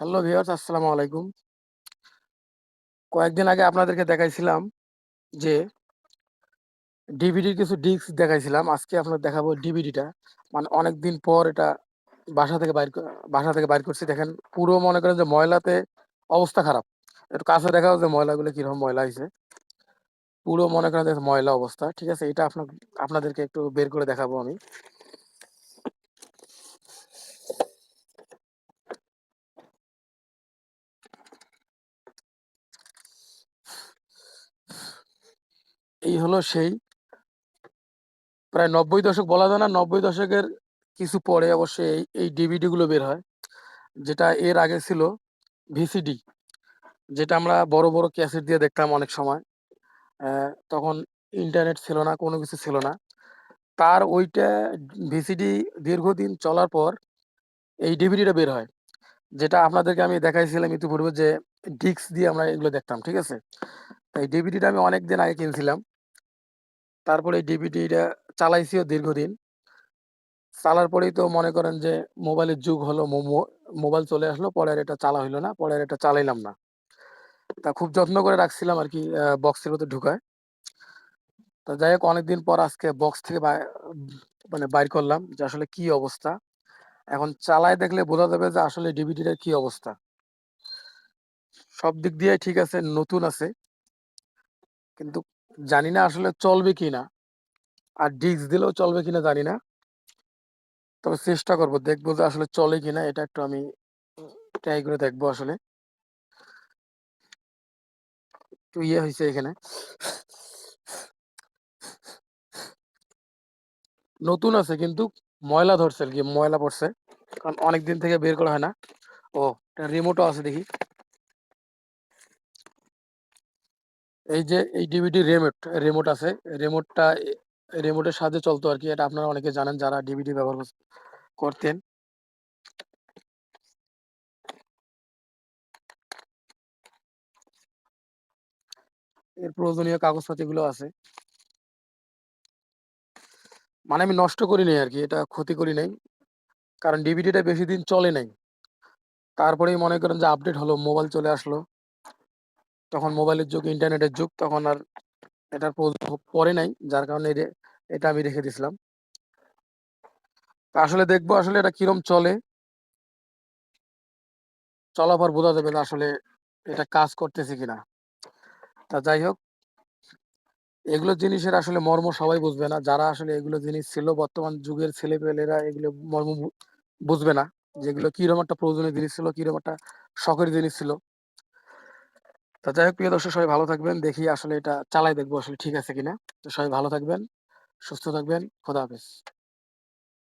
Hello viewers আসসালামু আলাইকুম। কয়েকদিন আগে আপনাদেরকে দেখাইছিলাম যে ডিভিডির কিছু ডিস্ক দেখাইছিলাম। আজকে আপনাদের দেখাবো ডিভিডিটা। মানে অনেকদিন পর এটা বাসা থেকে বাইর বাসা থেকে বাইর করছি। দেখেন, পুরো মনে করেন যে ময়লাতে অবস্থা খারাপ। একটু কাছে দেখাও যে ময়লাগুলো কীরকম ময়লা হয়েছে পুরো মনে করেন যে ময়লা অবস্থা। ঠিক আছে? এটা আপনা আপনাদেরকে একটু বের করে দেখাবো আমি। এই হলো সেই প্রায় ৯০ দশক বলা যায় না ৯০ দশকের কিছু পরে অবশ্যই এই, এই ডিভিডি গুলো বের হয়। যেটা এর আগে ছিল ভিসিডি। যেটা আমরা বড়, বড় ক্যাসেট দিয়ে দেখতাম অনেক সময়। তখন ইন্টারনেট ছিল না, কোনো কিছু ছিল না। তার ওইটা ভিসিডি দীর্ঘদিন চলার পর এই ডিভিডিটা বের হয়। যেটা আপনাদেরকে আমি দেখাইছিলাম ইতিপূর্বে যে ডিস্ক দিয়ে আমরা এগুলো দেখতাম। ঠিক আছে? এই ডিভিডিটা আমি অনেকদিন আগে কিনছিলাম। তারপরে ডিভিডিটা চালাইছিও দীর্ঘদিন। চালার পরেই তো মনে করেন যে মোবাইলের যুগ হলো। মোবাইল চলে আসলো। পরে আর এটা চালা হইল না। পরে আর এটা চালাইলাম না। তা খুব যত্ন করে রাখছিলাম আরকি অ্যা বক্সের ভেতর ঢুকায়। তো যাই হোক অনেকদিন পর আজকে বক্স থেকে মানে বাইর করলাম যে আসলে কি অবস্থা। এখন চালায় দেখলে বোঝা যাবে যে আসলে ডিভিডিটার কি অবস্থা। সব দিক দিয়ে ঠিক আছে, নতুন আছে। কিন্তু জানি না আসলে চলবে কিনা। আর ডিস্ক দিলেও চলবে কিনা জানি না। তবে চেষ্টা করব। দেখব যে আসলে চলে কিনা, এটা একটু আমি ট্রাই করে দেখব আসলে। একটু ইয়ে হয়েছে এখানে। নতুন আছে কিন্তু, ময়লা ধরছে আর কি, ময়লা পড়ছে। কারণ অনেকদিন থেকে বের করা হয় না। ও রিমোটও আছে দেখি। এই যে এই ডিভিডির রিমোট, রিমোট আছে। রিমোটটা এ রিমোটের সাহায্যে চলতো আরকি। এটা আপনারা অনেকে জানেন যারা ডিভিডি ব্যবহার করতেন। এর প্রয়োজনীয় কাগজপাতিগুলো আছে। মানে আমি নষ্ট করি নাই আরকি। এটা ক্ষতি করি নাই। কারণ ডিভিডিটা বেশি দিন চলে নাই। তারপরেই মনে করেন যে আপডেট হলো, মোবাইল চলে আসলো। তখন মোবাইলের যুগ, ইন্টারনেটের যুগ। তখন আর এটার পড়ে নাই। যার কারণে এটা, আমি রেখে দিছিলাম। আসলে দেখব আসলে এটা কিরম চলে। চলার পর বোঝা যাবে আসলে এটা কাজ করতেছে কিনা। তা যাই হোক এগুলো জিনিসের আসলে মর্ম সবাই বুঝবে না। যারা আসলে এগুলো জিনিস ছিল বর্তমান যুগের ছেলেপেলেরা এগুলো মর্ম বুঝবে না। যে এগুলো কীরকম একটা প্রয়োজনীয় জিনিস ছিল, কীরকম একটা শখের জিনিস ছিল। তো যাই হোক প্রিয় দর্শক সবাই ভালো থাকবেন। দেখি আসলে এটা চালাই দেখব আসলে ঠিক আছে কিনা। তো সবাই ভালো থাকবেন, সুস্থ থাকবেন। খোদা হাফেজ।